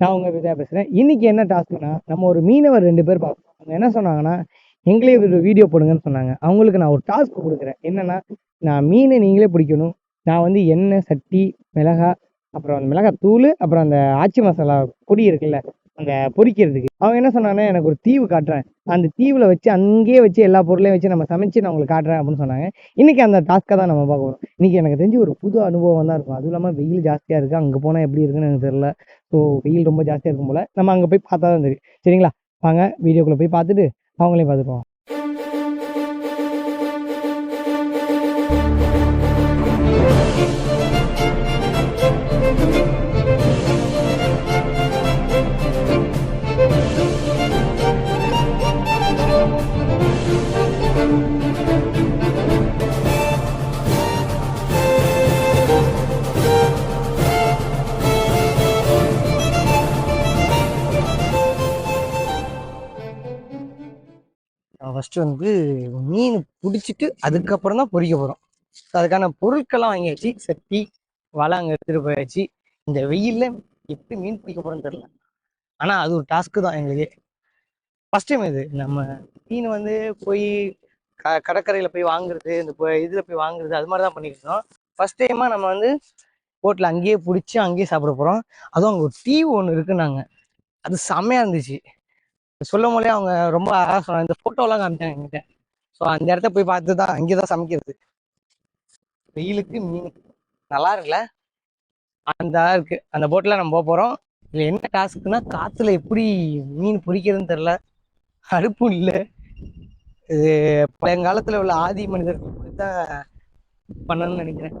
நான் உங்கள் விஜயா பேசுகிறேன் இன்றைக்கி என்ன டாஸ்க்னா நம்ம ஒரு மீனவர் ரெண்டு பேர் பார்ப்போம் அவங்க என்ன சொன்னாங்கன்னா எங்களே ஒரு வீடியோ போடுங்கன்னு சொன்னாங்க. அவங்களுக்கு நான் ஒரு டாஸ்க் கொடுக்குறேன். என்னென்னா நான் மீனை நீங்களே பிடிக்கணும். நான் வந்து எண்ணெய் சட்டி மிளகா அப்புறம் அந்த மிளகாய் தூள் அப்புறம் அந்த ஆச்சி மசாலா பொடி இருக்குல்ல அந்த பொறிக்கிறதுக்கு. அவங்க என்ன சொன்னாங்கன்னா எனக்கு ஒரு தீவு காட்டுறேன். அந்த தீவில் வச்சு அங்கேயே வச்சு எல்லா பொருளையும் வச்சு நம்ம சமைச்சு நான் உங்களுக்கு காட்டுறேன் அப்படின்னு சொன்னாங்க. இன்றைக்கி அந்த டாஸ்க்கை தான் நம்ம பார்க்க போகிறோம் இன்றைக்கி எனக்கு தெரிஞ்சு ஒரு புது அனுபவம் தான் இருக்கும். அதுவும் இல்லாமல் வெயில் ஜாஸ்தியாக இருக்குது அங்கே போனால் எப்படி இருக்குன்னு எனக்கு தெரியல. ஸோ வெயில் ரொம்ப ஜாஸ்தியாக இருக்கும் போல். நம்ம அங்கே போய் பார்த்தா தான் தெரியும். சரிங்களா? வாங்க வீடியோக்குள்ளே போய் பார்த்துட்டு அவங்களையும் பார்த்துக்குவோம் ஃபஸ்ட்டு வந்து மீன் பிடிச்சிட்டு அதுக்கப்புறம் தான் பொறிக்க போகிறோம் அதுக்கான பொருட்கள்லாம் வாங்கியாச்சு. சட்டி வலை அங்கே எடுத்துகிட்டு போயாச்சு. இந்த வெயிலில் எப்படி மீன் பிடிக்க போகிறோன்னு தெரில ஆனால் அது ஒரு டாஸ்க்கு தான் எங்களுக்கு. ஃபஸ்ட் டைம் இது. நம்ம மீன் வந்து போய் க கடற்கரையில் போய் வாங்குறது இந்த இதில் போய் வாங்குறது அது மாதிரி தான் பண்ணியிருந்தோம் ஃபஸ்ட் டைமாக நம்ம வந்து ஹோட்டலில் அங்கேயே பிடிச்சி அங்கேயே சாப்பிட போகிறோம் அதுவும் அங்கே ஒரு டீ ஒன்று இருக்குன்னாங்க. அது செம்மையாக இருந்துச்சு. சொல்லும் போதே அவங்க ரொம்ப அழகாக சொன்னாங்க. இந்த ஃபோட்டோலாம் காமிச்சாங்க எங்கிட்ட ஸோ அந்த இடத்த போய் பார்த்து தான் அங்கே தான் சமைக்கிறது. வெயிலுக்கு மீன். நல்லா இருக்குல்ல? அந்த இருக்கு. அந்த போட்டில் நம்ம போக போகிறோம் இதில் என்ன டாஸ்க்குன்னா காற்றுல எப்படி மீன் பொறிக்கிறதுன்னு தெரில அடுப்பும் இல்லை. இது பழங்காலத்தில் உள்ள ஆதி மனிதர்கள் தான் பண்ணணும்னு நினைக்கிறேன்.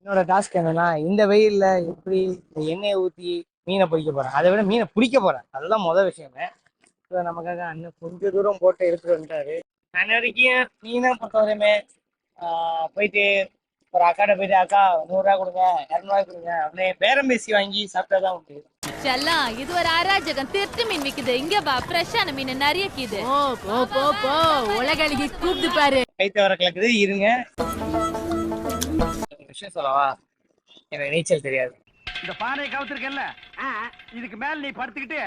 என்னோட டாஸ்க் என்னன்னா இந்த வெயில்ல எப்படி இந்த எண்ணெயை ஊற்றி மீனை பிடிக்க போறேன்? அதை விட மீனை பிடிக்க போறேன். அதுதான் முதல் விஷயமே. இப்போ நமக்காக அண்ணன் கொஞ்சம் தூரம் போட்டு எடுத்துட்டு வந்துட்டாரு. நான் வரைக்கும் மீனை பொறுத்தவரையுமே போயிட்டு ஒரு அக்காட்ட போயிட்டு அக்கா நூறுரூவா கொடுங்க இரநூறுவா கொடுங்க அப்படியே பேரம் பேசி வாங்கி சாப்பிட்டா தான் உண்டு. செல்லம் இது ஒரு அராஜகம். திருட்டு மீன் விக்குது. இங்க வா ஃப்ரெஷ்ஷான மீன் நிறைய கீது. போ போ போ போ. உலகழிக்கு கூப்பிட்டு பாரு. கைத்த வர கலக்குது இருங்க விஷயம் சொல்லவா? எனக்கு நீச்சல் தெரியாது. இந்த பானையை கவுத்திருக்கல இதுக்கு மேல நீ படுத்துக்கிட்டு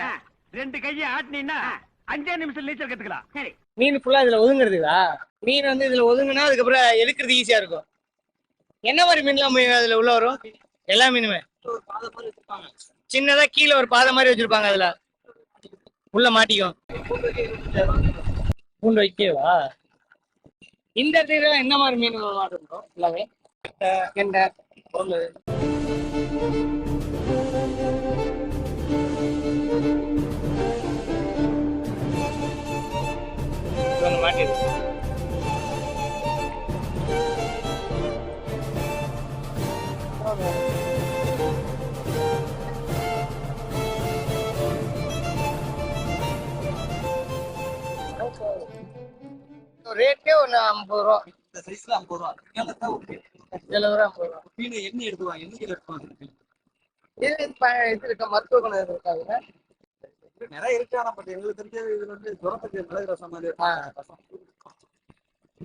ரெண்டு கையை ஆட்டினீன்னா அஞ்சே நிமிஷம் நீச்சல் கத்துக்கலாம். சரி. மீன் ஃபுல்லா இதுல ஒதுங்குறதுக்கா மீன் வந்து இதுல ஒதுங்குனா அதுக்கப்புறம் எடுக்கிறது ஈஸியா இருக்கும். என்ன மாதிரி மீன்லாம் அதுல உள்ள வரும்? எல்லா மீனுமே? சின்னதா கீழே ஒரு பாதை மாதிரி வச்சிருப்பாங்க அதுல. உள்ள மாட்டிக்கும். பூண்டு வைக்கவா? இந்த இடத்துல என்ன மாதிரி மீன் மாட்டோம் எல்லாமே கெண்டை, சைஸ்ல ஐம்பது ரூபா எழுபது ரூபா ஐம்பது ரூபா மீன் எண்ணெய் எடுத்துவாங்க எண்ணெய் எடுத்துவாங்க இது இது ப- இது இருக்க மருத்துவ குணம் இருக்காங்க நிறைய இருக்கு ஆனா பட் எங்களுக்கு தெரிஞ்சது இதுல வந்து ஜுரத்துக்கு மிளகு ரசம் மாதிரி. ரசம்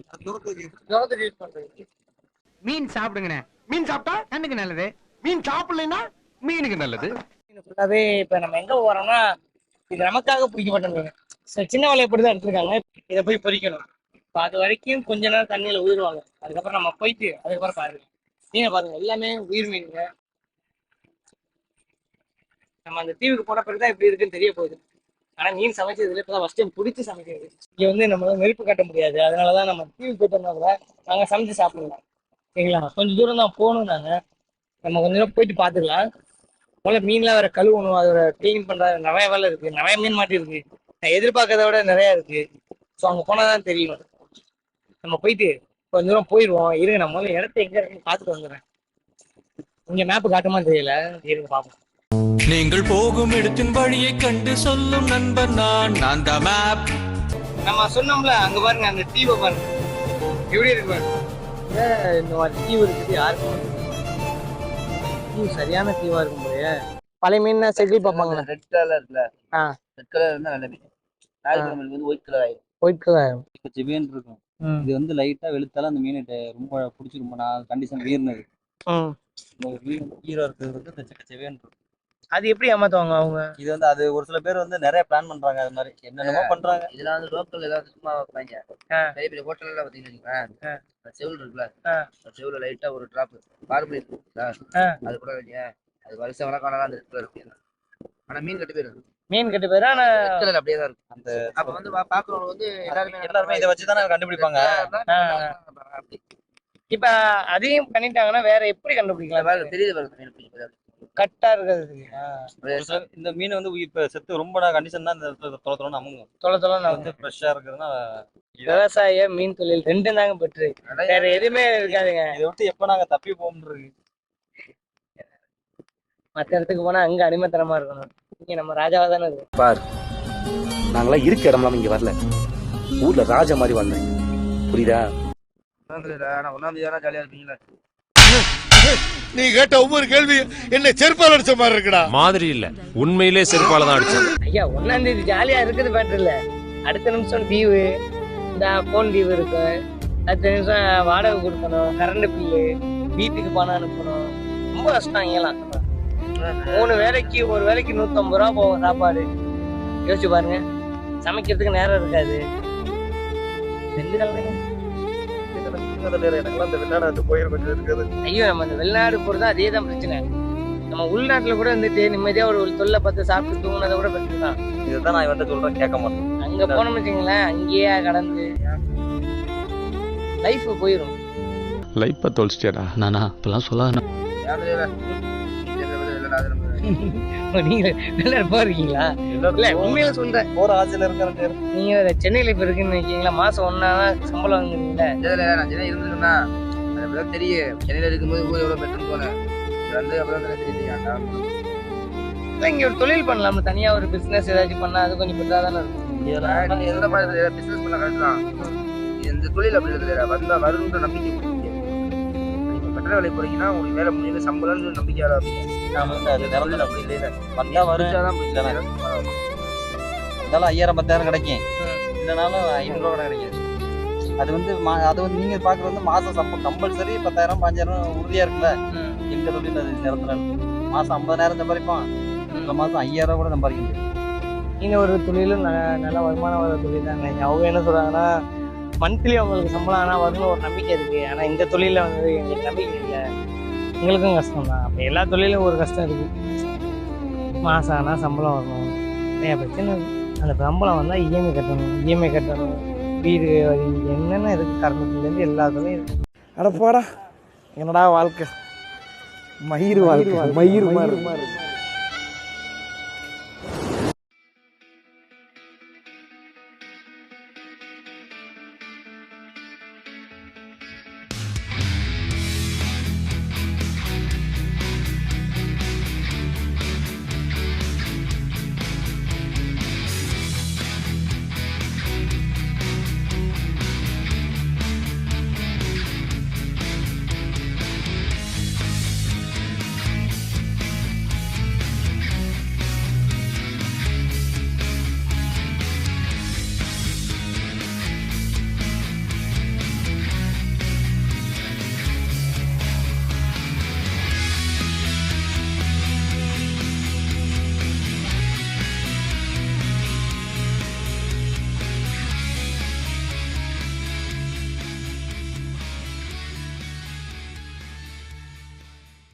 அது ஜுரத்துக்கு ஜுரத்துக்கு யூஸ் பண்றது மீன் சாப்பிடுங்கண்ணே. மீன் சாப்பிட்டா கண்ணுக்கு நல்லது. மீன் சாப்பிடலைன்னா மீனுக்கு நல்லது. ஃபுல்லாவே இப்ப நம்ம எங்க போறோம்னா இது நமக்காக பிடிக்கப்பட்ட மீன் சரி சின்ன வலையை போட்டு தான் எடுத்திருக்காங்க. இதை போய் பொரிக்கணும் இப்போ அது வரைக்கும் கொஞ்ச நேரம் தண்ணியில உயிர்வாங்க அதுக்கப்புறம் நம்ம போயிட்டு அதுக்கப்புறம் பாருங்க. நீங்க பாருங்க எல்லாமே உயிர் மீனுங்க. நம்ம அந்த தீவுக்கு போன பிறகு தான் எப்படி இருக்குன்னு தெரிய போகுது. ஆனா மீன் சமைச்சதுல இப்பதான் ஃபஸ்ட் டைம் பிடிச்சி சமைக்கிறது. இங்க வந்து நம்ம நெருப்பு கட்ட முடியாது. அதனாலதான் நம்ம தீவுக்கு போயிட்டோம்னா கூட நாங்க சமைச்சு சாப்பிடலாம். சரிங்களா? கொஞ்சம் தூரம் தான் போகணும் நாங்க. நம்ம கொஞ்ச நேரம் போயிட்டு பாத்துக்கலாம். போல மீன்லாம் வேற கழுவணும். அதோட க்ளீன் பண்ற நிறைய வேலை இருக்கு. நிறைய மீன் மாட்டி இருக்கு நான் எதிர்பார்க்கறத விட நிறைய இருக்கு. ஸோ அங்க போனாதான் தெரியும். நம்ம போயிட்டு கொஞ்ச தூரம் போயிடுவோம் இருங்க நம்ம முதல்ல இடத்த எங்க இருக்குன்னு பார்த்துட்டு வந்துடுறேன். இங்க மேப் காட்டுமா தெரியல. இருங்க பார்ப்போம். நீங்கள் போகும் இடத்தின் வழியை கண்டு சொல்லும் நண்பன் நான். நான் த மேப் நம்ம சொன்னோம்ல அங்க பாருங்க அந்த தீவை பாருங்க. எப்படி இருக்கு பாருங்க. ஏன் இந்த மாதிரி தீவு இருக்குது யாருக்கும் தீவு? சரியான தீவா இருக்கும் போலயே. பழைய மீன் செட்டில் பார்ப்பாங்க. ரெட் கலர்ல ஆ. ரெட் கலர் இருந்தா நல்ல மீன் நாளைக்கு மீன் வந்து ஒயிட் கலர் ஆயிடும் ஒயிட் கலர் இப்போ செவியன் இருக்கும். இது வந்து லைட்டா வெளுத்தாலும் அந்த மீன் ரொம்ப பிடிச்சி ரொம்ப நாள் கண்டிஷன் வீர்னது ஹீரோ இருக்கிறது வந்து இந்த செக்க செவியன் இருக்கும். அது எப்படி ஏமாத்துவாங்க அவங்க? இது வந்து அது ஒரு சில பேர் வந்து நிறைய பிளான் பண்றாங்க அது மாதிரி. என்னென்னமோ பண்றாங்க. இதெல்லாம் வந்து லோக்கல் ஏதாவது சும்மா வைப்பாங்க. பெரிய பெரிய ஹோட்டல் எல்லாம் பாத்தீங்கன்னா. செவில் இருக்குல்ல செவுல லைட்டா ஒரு டிராப் பார்பலி ஆ. அது கூட வைங்க. அது வருஷம் வழக்கான அந்த இருக்கு ஆனா மீன் கட்டு போயிடும் மீன் கட்டு போயிடும் ஆனா அப்படியே தான் இருக்கும். அந்த அப்ப வந்து பாக்குறவங்க வந்து எல்லாருமே எல்லாருமே இதை வச்சு தானே கண்டுபிடிப்பாங்க. இப்ப அதையும் பண்ணிட்டாங்கன்னா வேற எப்படி கண்டுபிடிக்கலாம்? பாருங்க தெரியுது. கட்டா இருக்கிறது இந்த மீன் வந்து இப்ப செத்து ரொம்ப கண்டிஷன் தான் இந்த தொலை தொலைன்னு அமுங்கும். தொலை தொலை வந்து ஃப்ரெஷ்ஷா இருக்குதுன்னா விவசாய மீன் தொழில் ரெண்டும் தாங்க பெற்று. வேற எதுவுமே இருக்காதுங்க. இதை விட்டு எப்ப நாங்க தப்பி போகும்ன்றது மத்த இடத்துக்கு போனா அங்க அடிமைத்தனமா இருக்கணும். இங்க நம்ம ராஜாவா தானே இருக்கும் பார் நாங்களாம் இருக்க இடம்லாம் இங்க வரல. ஊர்ல ராஜா மாதிரி வாழ்ந்தேன் புரியுதா? தேதி ஆனா ஜாலியா இருப்பீங்களா? நீ கேட்ட ஒவ்வொரு கேள்வி என்ன செருப்பால் அடிச்ச மாதிரி இருக்குடா. மாதிரி இல்ல. உண்மையிலே செருப்பால தான் அடிச்சது ஐயா ஒன்னாம் தேதி ஜாலியா இருக்குது பேட்டர் இல்ல. அடுத்த நிமிஷம் தீவு இந்த போன் தீவு இருக்கு. அடுத்த நிமிஷம் வாடகை கொடுக்கணும். கரண்ட் பில்லு வீட்டுக்கு பணம் அனுப்பணும். ரொம்ப கஷ்டம் இங்கெல்லாம். மூணு வேலைக்கு ஒரு வேலைக்கு நூத்தம்பது ரூபா போகும் சாப்பாடு. யோசிச்சு பாருங்க. சமைக்கிறதுக்கு நேரம் இருக்காது. எனக்கெல்லாம் இந்த ஐயோ நம்ம இந்த வெளிநாடு போறது அதே தான் பிரச்சனை. நம்ம உள்நாட்டுல கூட வந்துட்டு நிம்மதியா ஒரு ஒரு தொல்லை பார்த்து சாப்பிட்டு தூங்குனதை கூட பிரச்சனை தான். இதுதான் நான் வந்து சொல்றேன் கேட்க மாட்டேன். அங்க போனோம்னு வச்சுங்களேன் அங்கேயே கடந்து லைஃப் போயிடும் லைப்ப தொலைச்சிட்டியாடா? நானா இப்பெல்லாம் சொல்லாத அது நம்ம நீங்க வெளிநாடு போறீங்களா இல்ல உண்மையில சொல்றேன். போற ஆசையில இருக்கிற நீங்க சென்னையில இப்ப இருக்குன்னு வைக்கீங்களா மாசம் ஒன்னாதான் சம்பளம் வாங்குறீங்களா? இதுல நான் சென்னை அது தெரியும். சென்னையில இருக்கும்போது ஊர் எவ்வளவு பெட்ரோல் போனேன். வந்து அப்புறம் தெரியுது இங்க ஒரு தொழில் பண்ணலாம் தனியா ஒரு பிசினஸ் ஏதாச்சும் பண்ணா அது கொஞ்சம் பெட்டரா தானே இருக்கும். நீங்க எந்த மாதிரி பிசினஸ் பண்ண இந்த தொழில் அப்படி இருக்குது வந்தா வருன்ற நம்பிக்கை கட்டட வேலை போறீங்கன்னா உங்களுக்கு வேலை முடியல சம்பளம்னு நம்பிக்கை ஆரம்பிங்க நாம வந்து அது நிரந்தரம் அப்படி இல்லை வந்தா வரும். பிடிச்சாதான் பிடிச்சாதான் இருந்தாலும் ஐயாயிரம் பத்தாயிரம் கிடைக்கும். இல்லைனாலும் ஐநூறு ரூபா கூட கிடைக்காது. அது வந்து அது வந்து நீங்க பாக்குறது வந்து மாசம் சம்பளம். கம்பல்சரி பத்தாயிரம் பாஞ்சாயிரம் உறுதியா இருக்குல்ல எங்க தொழில் அது நிரந்தரம் மாசம் ஐம்பதாயிரம் சம்பாதிப்பான் இந்த மாசம் ஐயாயிரம் கூட சம்பாதிக்க முடியும் இந்த ஒரு தொழிலும் நல்ல வருமானம் வர தொழில் தாங்க. அவங்க என்ன சொல்றாங்கன்னா மந்த்லி அவங்களுக்கு சம்பளம் ஆனால் வரும்னு ஒரு நம்பிக்கை இருக்கு. ஆனா இந்த தொழில வந்து எங்களுக்கு நம்பிக்கை இல்லை. எங்களுக்கும் கஷ்டம் தான் அப்போ எல்லா தொழிலும் ஒரு கஷ்டம் இருக்கு. மாசம் ஆனால் சம்பளம் வரணும். நிறைய பிரச்சனை அந்த சம்பளம் வந்தால் இஎம்ஐ கட்டணும். இஎம்ஐ கட்டணும். வீடு என்னென்ன இருக்கு? கரண்ட் பில்லேருந்து எல்லா தொழிலும் இருக்கு. அட போடா. என்னடா வாழ்க்கை? மயிர் வாழ்க்கை. மயிர் மாதிரி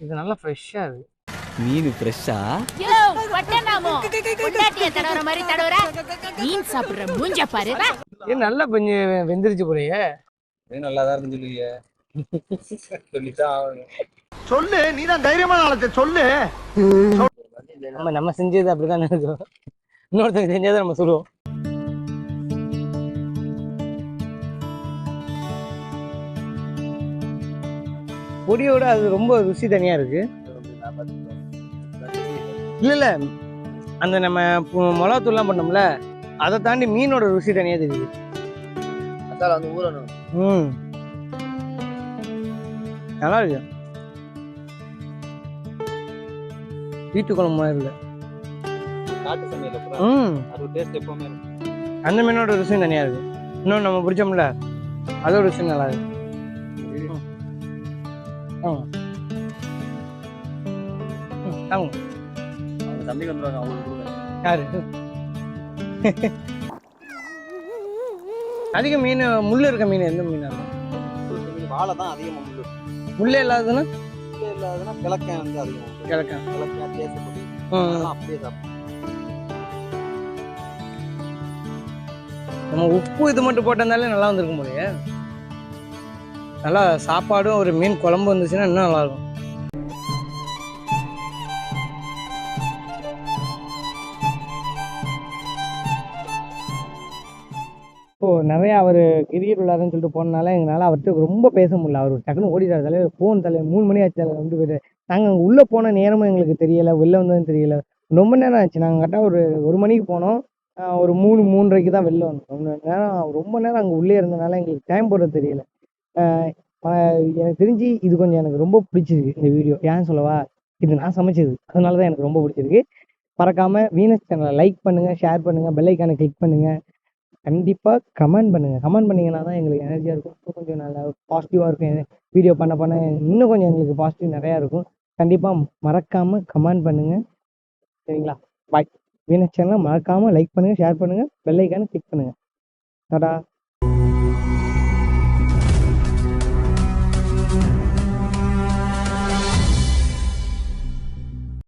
இது நல்லா ஃப்ரெஷ்ஷாக இருக்கு. மீன் ஃப்ரெஷ்ஷா யோ பட்டனாமோ பொண்டாட்டிய தடவற மாதிரி தடவற? மீன் சாப்பிடுற மூஞ்ச பாரு இது நல்லா கொஞ்சம் வெந்துருச்சு போலயே. இது நல்லா தான் இருந்து சொல்லுவீங்க சொல்லித்தான் ஆகணும். சொல்லு நீ தான் தைரியமான ஆளத்தை சொல்லு. நம்ம நம்ம செஞ்சது அப்படிதான் இருக்கும் இன்னொருத்தங்க செஞ்சதை நம்ம சொல்லுவோம். பொடியோட அது ரொம்ப ருசி தனியா இருக்கு. இல்ல இல்ல. அந்த நம்ம மிளகாத்தூள்லாம் பண்ணோம்ல அதை தாண்டி மீனோட ருசி தனியா தெரியுது. மசாலா வந்து ஊறணும். ம். நல்லா இருக்கு. வீட்டு குழம்பு மாதிரி இல்லை. சமையல் ம். அது டேஸ்ட் எப்பவுமே இருக்கும். அந்த மீனோட ருசியும் தனியாக இருக்கு. இன்னும் நம்ம பிடிச்சோம்ல அதோட ருசி நல்லா இருக்கு. ம் தாங்க அவங்க தம்பிக்கு வந்துருவாங்க அவங்களுக்கு. யாரு? அதிக மீன் முள் இருக்க மீன் எந்த மீன் இருக்கும்? வாழை தான் அதிகமாக முள்ளு. முள்ளே இல்லாததுன்னா? முள்ளு இல்லாததுன்னா கிழக்கன் வந்து அதிகம் கிழக்கன் கிழக்கன் தேசப்படி அப்படியே சாப்பிடும். நம்ம உப்பு இது மட்டும் போட்டிருந்தாலே நல்லா வந்திருக்கும் போலயே. நல்லா சாப்பாடும் ஒரு மீன் குழம்பு வந்துச்சுன்னா இன்னும் நல்லா நிறையா அவர் கிரிக்கெட் விளையாடுறேன்னு சொல்லிட்டு போனனால எங்களால் அவர்கிட்ட ரொம்ப பேச முடியல. அவர் டக்குன்னு ஓடிட்டார். தலைவர் ஃபோன் தலைவர் மூணு மணி ஆச்சு. தலைவர் வந்து போயிட்டு நாங்கள் உள்ளே போன நேரமும் எங்களுக்கு தெரியல. வெளில வந்ததும் தெரியல. ரொம்ப நேரம் ஆச்சு. நாங்கள் கரெக்டாக ஒரு ஒரு மணிக்கு போனோம். ஒரு மூணு மூன்றரைக்கு தான் வெளில வந்தோம். ரொம்ப நேரம் ரொம்ப நேரம் அங்கே உள்ளே இருந்தனால எங்களுக்கு டைம் போடுறது தெரியல. எனக்கு தெரிஞ்சு இது கொஞ்சம் எனக்கு ரொம்ப பிடிச்சிருக்கு இந்த வீடியோ ஏன் சொல்லவா? இது நான் சமைச்சது. அதனால தான் எனக்கு ரொம்ப பிடிச்சிருக்கு. பறக்காமல் வீனஸ் சேனலை லைக் பண்ணுங்கள் ஷேர் பண்ணுங்கள் பெல்லைக்கானை கிளிக் பண்ணுங்கள் கண்டிப்பாக கமெண்ட் பண்ணுங்கள் கமெண்ட் பண்ணீங்கன்னா தான் எங்களுக்கு எனர்ஜியாக இருக்கும். இன்னும் கொஞ்சம் நல்லா பாசிட்டிவாக இருக்கும். வீடியோ பண்ண பண்ண இன்னும் கொஞ்சம் எங்களுக்கு பாசிட்டிவ் நிறையா இருக்கும். கண்டிப்பாக மறக்காமல் கமெண்ட் பண்ணுங்கள் சரிங்களா? பாய் வீனஸ் சேனலை மறக்காமல் லைக் பண்ணுங்கள் ஷேர் பண்ணுங்கள் பெல் கிளிக் பண்ணுங்கள் டாடா.